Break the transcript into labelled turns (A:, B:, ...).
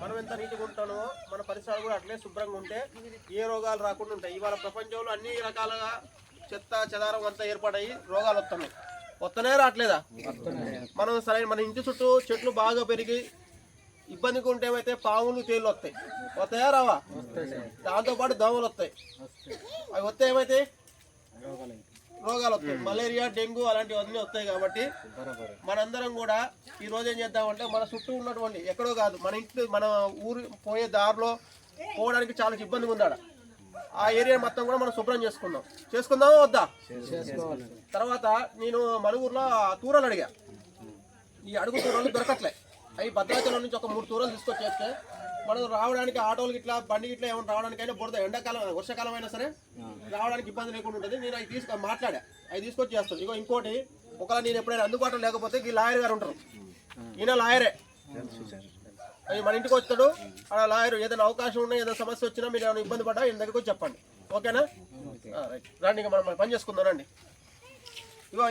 A: మనం ఎంత రీచ్గా ఉంటానో మన పరిసరాలు కూడా అట్లే శుభ్రంగా ఉంటే ఏ రోగాలు రాకుండా ఉంటాయి. ఇవాళ ప్రపంచంలో అన్ని రకాలుగా చెత్త చెదారం అంతా ఏర్పడయి రోగాలు వస్తున్నాయి. వస్తూనే రావట్లేదా? మనం సరైన మన ఇంటి చుట్టూ చెట్లు బాగా పెరిగి ఇబ్బందిగా ఉంటే ఏమైతే పాములు తేళ్ళు వస్తాయి. వస్తాయా రావా? దాంతోపాటు దోమలు వస్తాయి. అవి వస్తే ఏమైతే రోగాలు వస్తాయి. మలేరియా డెంగ్యూ అలాంటివన్నీ వస్తాయి కాబట్టి మనందరం కూడా ఈ రోజు ఏం చేద్దామంటే మన చుట్టూ ఉన్నటువంటి ఎక్కడో కాదు మన ఇంటి మన ఊరు పోయే దారిలో పోవడానికి చాలా ఇబ్బందిగా ఉంది ఆ ఏరియా మొత్తం కూడా మనం శుభ్రం చేసుకుందాం. చేసుకుందామా వద్దా? తర్వాత నేను మన ఊర్లో తూరలు అడిగా. ఈ అడుగు తూరలు దొరకట్లే. అవి భద్రాచలం నుంచి ఒక మూడు తూరలు తీసుకొచ్చేస్తే మనం రావడానికి ఆటోలు ఇట్లా బండి ఇట్లా ఏమైనా రావడానికైనా బురద ఎండాకాలం వర్షాకాలం అయినా సరే రావడానికి ఇబ్బంది లేకుండా ఉంటుంది నేను అవి తీసుకు మాట్లాడా. అవి తీసుకొచ్చి చేస్తాను. ఇగో ఇంకోటి ఒకవేళ నేను ఎప్పుడైనా అందుబాటులో లేకపోతే ఈ లాయర్ గారు ఉంటారు. ఈయన లాయరే. అది మన ఇంటికి వస్తాడు. ఆ లాయర్ ఏదైనా అవకాశం ఉన్నా ఏదైనా సమస్య వచ్చినా మీరు ఏమైనా ఇబ్బంది పడ్డా ఈయన దగ్గరకు చెప్పండి. ఓకేనా? రైట్. రండి ఇంకా మనం పని చేసుకుందాం రండి. ఇగో